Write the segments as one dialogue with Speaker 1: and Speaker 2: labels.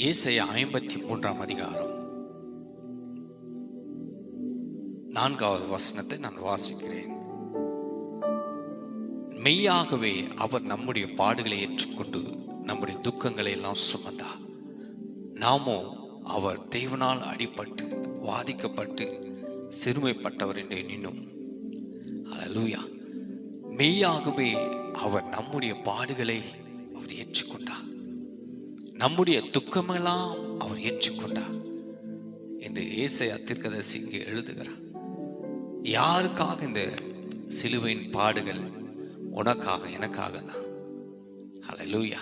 Speaker 1: ஏசையா ஐம்பத்தி மூன்றாம் அதிகாரம். நான்காவது வசனத்தை நான் வாசிக்கிறேன். மெய்யாகவே அவர் நம்முடைய பாடுகளை ஏற்றுக்கொண்டு நம்முடைய துக்கங்களை எல்லாம் சுமந்தார். நாமோ அவர் தேவனால் அடிபட்டு வாதிக்கப்பட்டு சிறுமைப்பட்டவர் என்று எண்ணினோம். அலலூயா மெய்யாகவே அவர் நம்முடைய பாடுகளை அவர் ஏற்றுக்கொண்டார். நம்முடைய துக்கமெல்லாம் அவர் ஏற்றுக்கொண்டார் என்று இயேசை அத்திர்கதசி இங்கே எழுதுகிறார். யாருக்காக இந்த சிலுவையின் பாடுகள் உனக்காக எனக்காக தான்? லூயா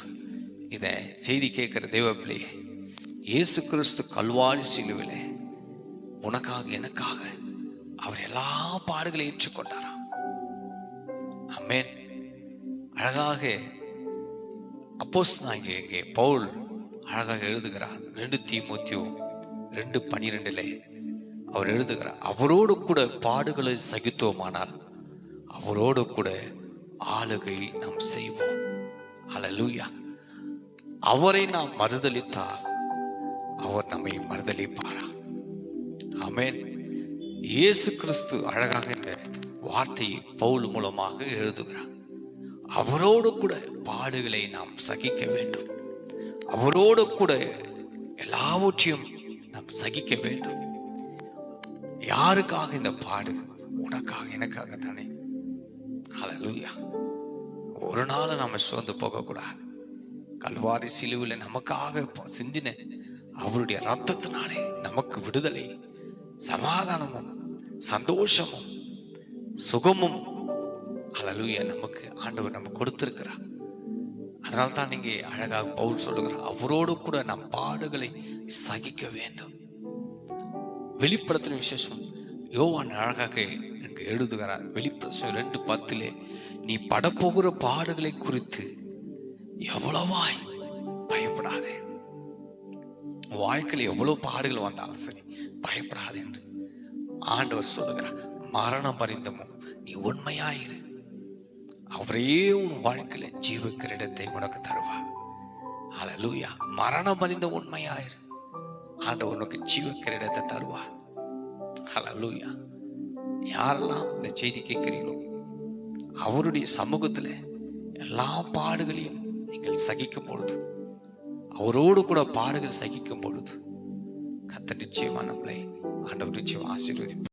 Speaker 1: இத செய்தி கேட்கிற தேவப்பிள்ளையே இயேசு கிறிஸ்து கல்வாரி சிலுவிலே உனக்காக எனக்காக அவர் எல்லா பாடுகளையும் ஏற்றுக்கொண்டாராம். அம்மேன் அழகாக அப்போஸ் இங்கே இங்கே பவுல் அழகாக எழுதுகிறார். ரெண்டு தீமோத்தியோ ரெண்டு பனிரெண்டுல அவர் எழுதுகிறார். அவரோடு கூட பாடுகளை சகித்தோமானால் அவரோடு கூட ஆளுகை நாம் செய்வோம். அலலூயா அவரை நாம் மறுதளித்தால் அவர் நம்மை மறுதளிப்பாரா அமேன் இயேசு கிறிஸ்து அழகாக இந்த வார்த்தையை பவுல் மூலமாக எழுதுகிறார். அவரோடு கூட பாடுகளை நாம் சகிக்க வேண்டும். அவரோடு கூட எல்லாவற்றையும் நாம் சகிக்க வேண்டும். யாருக்காக இந்த பாடு? உனக்காக எனக்காக தானே ஹalleluya ஒரு நாள் நாம சோர்ந்து போகக்கூடாது. கல்வாரி சிலுவில் நமக்காக சிந்தின அவருடைய ரத்தத்தினாலே நமக்கு விடுதலை சமாதானமும் சந்தோஷமும் சுகமும் ஹalleluya நமக்கு ஆண்டவர் நமக்கு கொடுத்திருக்கிறார். அதனால தான் நீங்க அழகாக பவுல் சொல்லுகிறார் அவரோடு கூட நம் பாடுகளை சகிக்க வேண்டும். வெளிப்படத்தின விசேஷம் யோவான் அழகாக எனக்கு எழுதுகிறார் வெளிப்பட ரெண்டு பத்திலே நீ படப்போகிற பாடுகளை குறித்து எவ்வளவாய் பயப்படாதே. வாழ்க்கையில் எவ்வளவு பாடுகள் வந்தாலும் சரி பயப்படாதே என்று ஆண்டவர் சொல்லுகிறார் மரணம் பரிந்தமும் நீ உண்மையாயிரு. அவரே உன் வாழ்க்கையில ஜீவக்கிற இடத்தை உனக்கு தருவா அல லூயா மரணம் அறிந்த உண்மையாயிரு. ஆண்டவர் உனக்கு ஜீவக்கிற இடத்தை அல லூயா யாரெல்லாம் இந்த செய்தி கேட்கிறீங்களோ அவருடைய சமூகத்துல எல்லா பாடுகளையும் நீங்கள் சகிக்கும் பொழுது அவரோடு கூட பாடுகள் சகிக்கும் பொழுது கத்த நிச்சயமா நம்மளை ஆண்டவர் நிச்சயம் ஆசீர்வதிப்பார்.